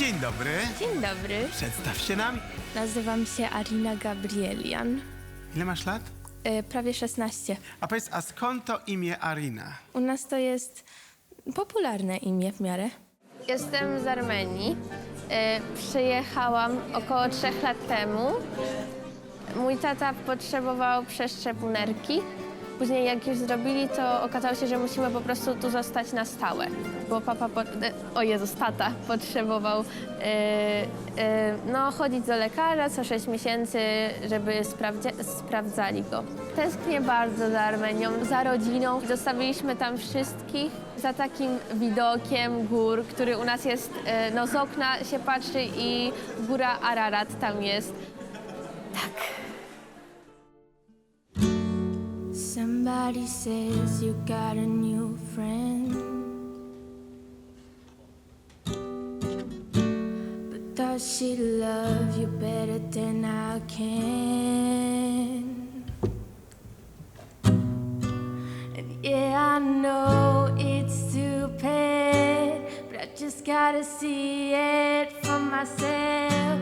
Dzień dobry. Dzień dobry, Przedstaw się nam. nazywam się Arina Gabrielian. Ile masz lat? E, prawie 16. A powiedz, a skąd to imię Arina? U nas to jest popularne imię w miarę. Jestem z Armenii. E, przyjechałam około trzech lat temu. Mój tata potrzebował przeszczepu nerki. Później jak już zrobili, to okazało się, że musimy po prostu tu zostać na stałe. Bo papa, po, o Jezus, tata potrzebował e, e, no, chodzić do lekarza co 6 miesięcy, żeby sprawdzali go. Tęsknię bardzo za Armenią, za rodziną. Zostawiliśmy tam wszystkich za takim widokiem gór, który u nas jest, e, no z okna się patrzy i góra Ararat tam jest. Tak. Somebody says you got a new friend. But does she love you better than I can? And yeah, I know it's stupid, but I just gotta see it for myself.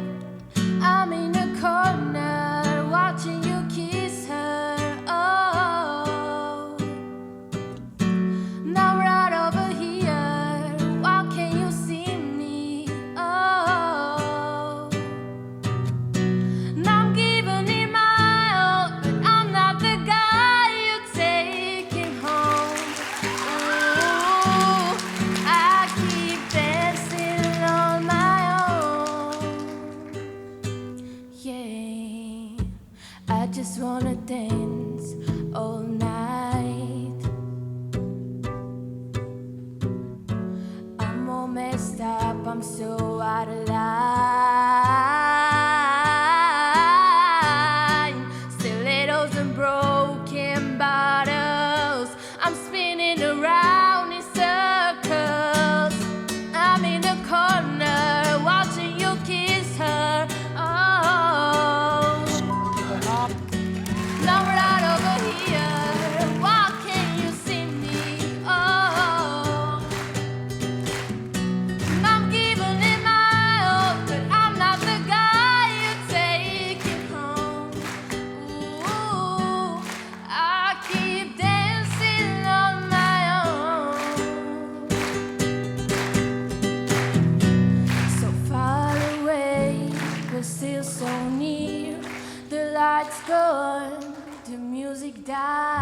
Just wanna dance all night. die.